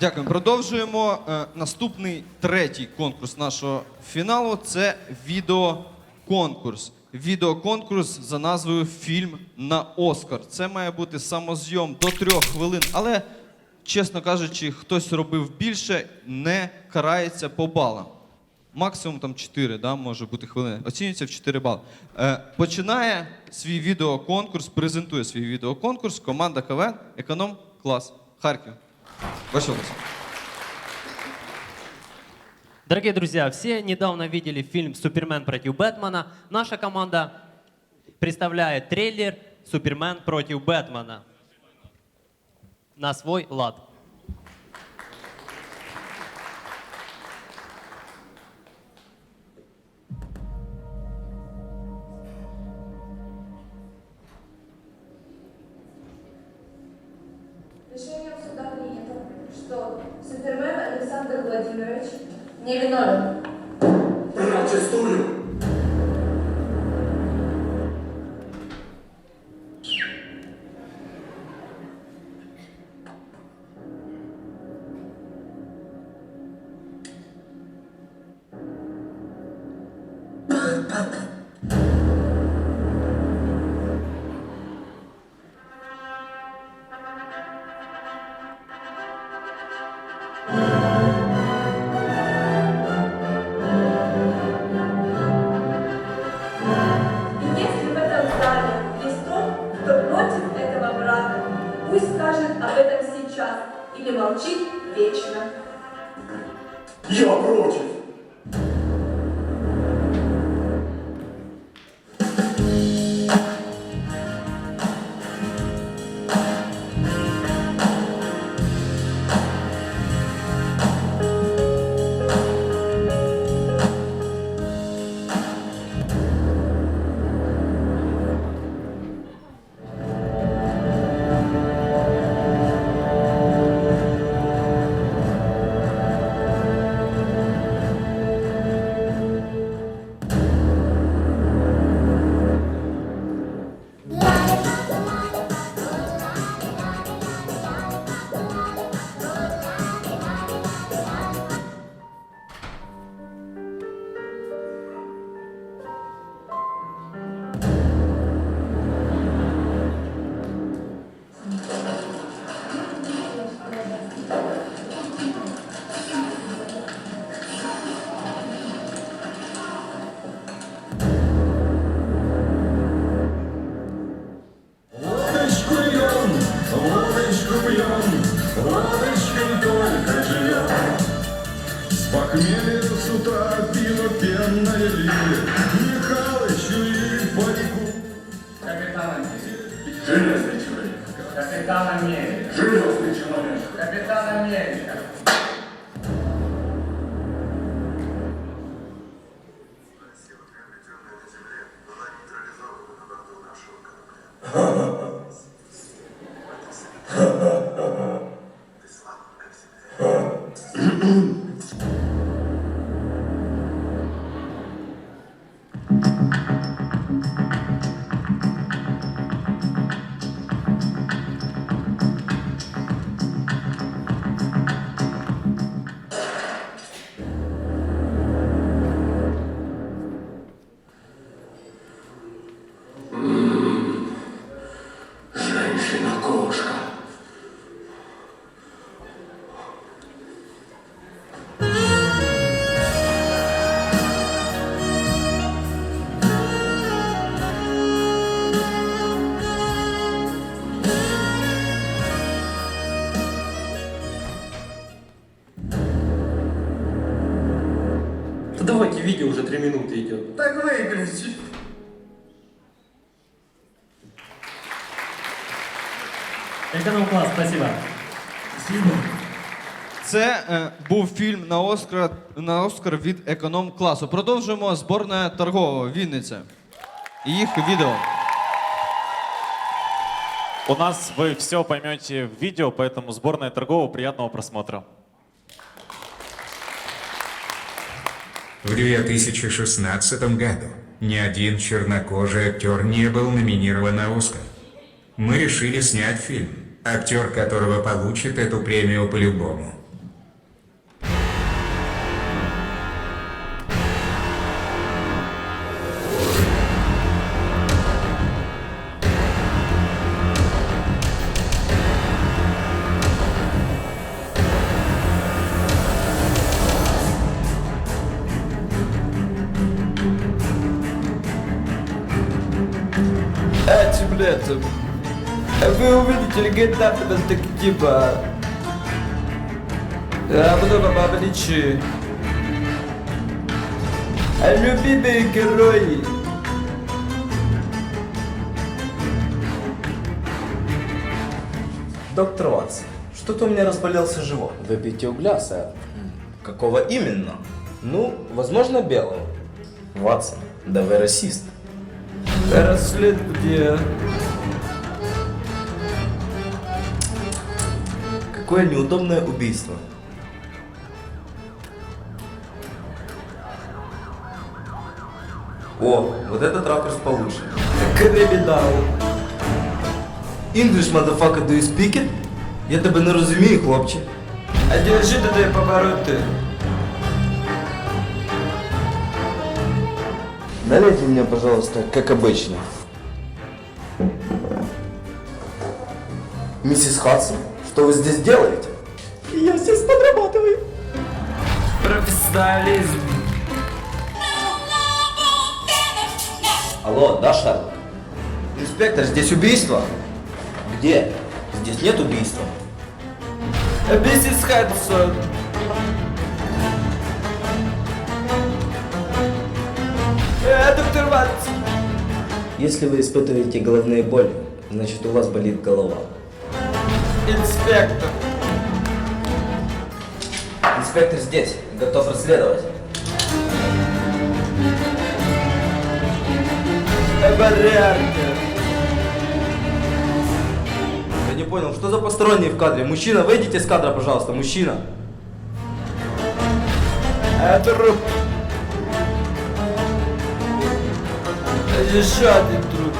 Дякую. Продовжуємо. Е, Наступний третій конкурс нашого фіналу це відеоконкурс. Відеоконкурс за назвою Фільм на Оскар. Це має бути самозйом до трьох хвилин, але, чесно кажучи, хтось робив більше, не карається по балам. Максимум там 4, да, може бути хвилини. Оцінюється в 4 бали. Е, починає свій відеоконкурс, презентує свій відеоконкурс команда КВН Економ Клас Харків. Області. Дорогие друзья, все недавно видели фильм «Супермен против Бэтмена». Наша команда представляет трейлер «Супермен против Бэтмена» на свой лад. നേടുന്നോളൂ или молчит вечно. Я против! Go on. видео уже три минуты идет. Так выключи! Эконом-класс, спасибо. Це е, був фільм на Оскар, на Оскар від економ класу. Продовжуємо зборна торгова Вінниця. І їх відео. У нас вы все поймете в видео, поэтому сборная торгового приятного просмотра. В 2016 году ни один чернокожий актер не был номинирован на Оскар. Мы решили снять фильм, актер которого получит эту премию по-любому. Летом вы увидите легендарного детектива а много обличий. Любимые герои. Доктор Ватсон, что-то у меня разболелся живот. Выпейте угля, сэр. Какого именно? Ну, возможно, белого. Ватсон, да вы расист. Расследование. Какое неудобное убийство. О, вот этот ракурс получше. Кримінал. English, motherfucker, do you speak it? Я тебе не розумію, хлопче. А неожиданные повороты. Налейте мне, пожалуйста, как обычно. Миссис Хадсон, что вы здесь делаете? Я здесь подрабатываю. Профессионализм. Алло, да, Шерлок? Инспектор, здесь убийство? Где? Здесь нет убийства. Миссис Хадсон. Ватсон. Если вы испытываете головные боли, значит у вас болит голова. Инспектор. Инспектор здесь, готов расследовать. Варианты. Я не понял, что за посторонние в кадре? Мужчина, выйдите из кадра, пожалуйста, мужчина. А труп. Один труп.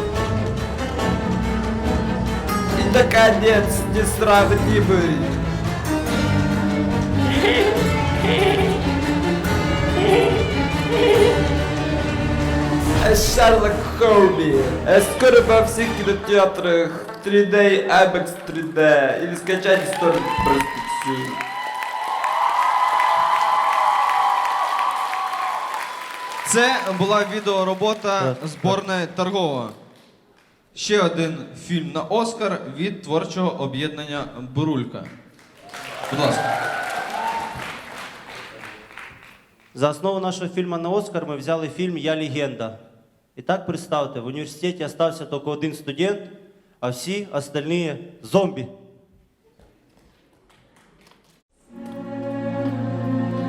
И наконец несравнимый. Шерлок Холми. Э, Скоро во всех кинотеатрах 3D, IMAX 3D. Или скачайте сторону проституции. Це була відеоробота зборної торгова. Ще один фільм на Оскар від творчого об'єднання Бурулька. Будь ласка. За основу нашего фильма на Оскар мы взяли фильм «Я легенда». Итак, представьте, в университете остался только один студент, а все остальные зомби.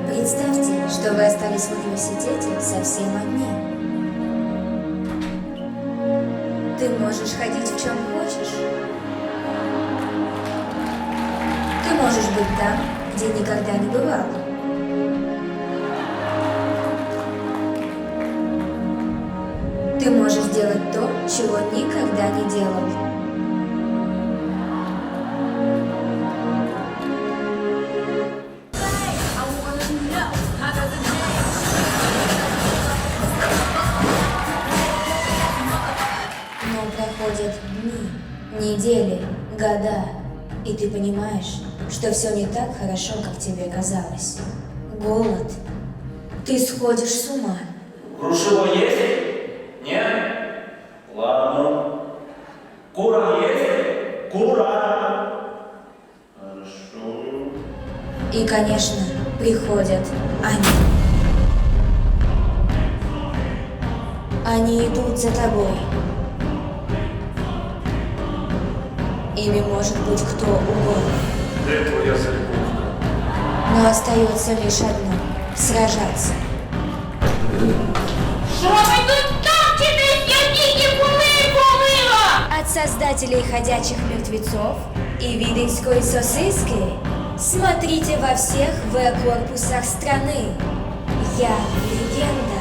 Представьте, что вы остались в университете совсем одни. Ты можешь ходить в чем хочешь. Ты можешь быть там, где никогда не бывал. Ты можешь делать то, чего никогда не делал. Недели, года, и ты понимаешь, что все не так хорошо, как тебе казалось. Голод. Ты сходишь с ума. Крушево есть? Нет? Ладно. Кура есть? Кура. Хорошо. И, конечно, приходят они. Они идут за тобой. Ими может быть кто угодно. Де твоя залюбовка? Но остается лишь одно — сражаться. От создателей «Ходячих мертвецов» и «Виденской сосиски» смотрите во всех В-корпусах страны. Я легенда.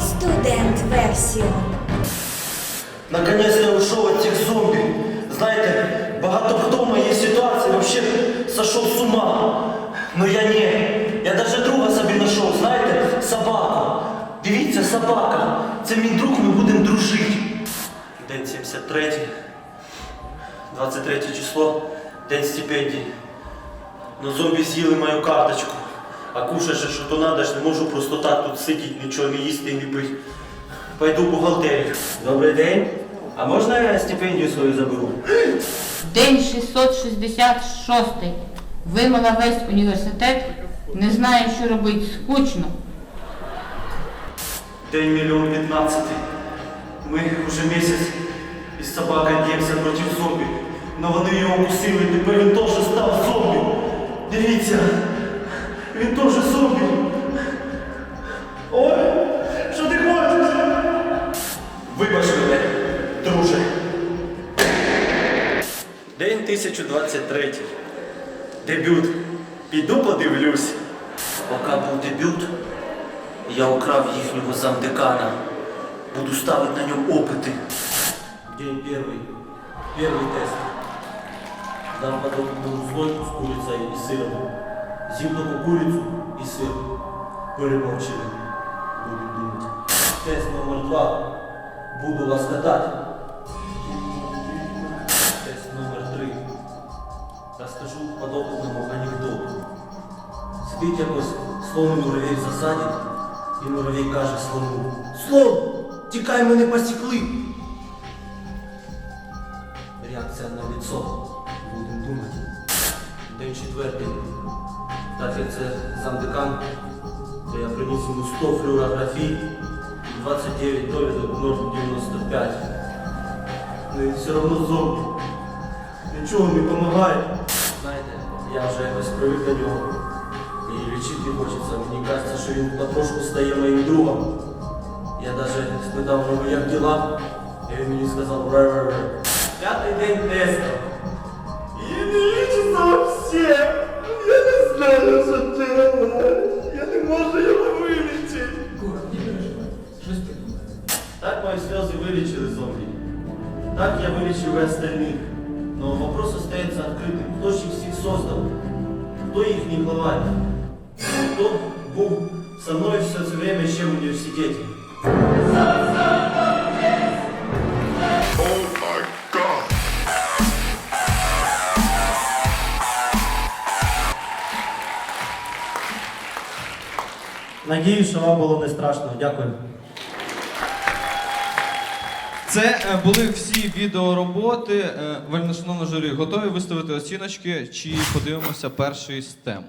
Студент-версион. Наконец я ушел от этих зомби. Знаете, багато хто в моей ситуации вообще сошел с ума. Но я не. Я даже друга собі знайшов, знаєте, собаку. Дивіться, собака. Це мій друг, ми будемо дружити. День 73, 23 число, день стипендії. Но зомбі з'їли мою карточку. А кушать що то надо, ж не можу просто так тут сидіти, нічого не їсти і не пити. Пойду в бухгалтерію. Добрий день. А можна я стипендію свою заберу? День 666. Вимила весь університет, не знає, що робити, скучно. День мільйон п'ятнадцятий. Ми вже місяць із собакою б'ємося проти зомбі. Но вони його укусили, тепер він теж став зомбі. Дивіться, він теж зомбі. Ой, що ти хочеш? Вибач 2023. Дебют. Піду подивлюсь. Поки був дебют, я украв їхнього замдекана. Буду ставити на ньому опити. День перший. Перший тест. Нам подобну слойку з курицею і сиром. Зімну курицю і сир. Перемовчили. Буду думати. Тест номер два. Буду вас катати. Сидить якось слон муравей в засаді, і муравей каже слону. Слон! Тікай мене посікли! Реакція на лицо. Будемо думати. День четвертий. Так як це замдекан, то я приніс йому 100 флюорографій і 29 довідок норм 95. Ну і все одно зомбі. Нічого не допомагає. Знаєте, я вже якось привик до нього. І лічити хочеться. Мені кажеться, що він потрошку стає моїм другом. Я даже спитав у нього, як діла, і він мені сказав ре П'ятий день тесту. Надіюсь, що вам було не страшно. Дякую. Це е, були всі відеороботи. Е, Вельмишановне журі, готові виставити оціночки чи подивимося перший стем?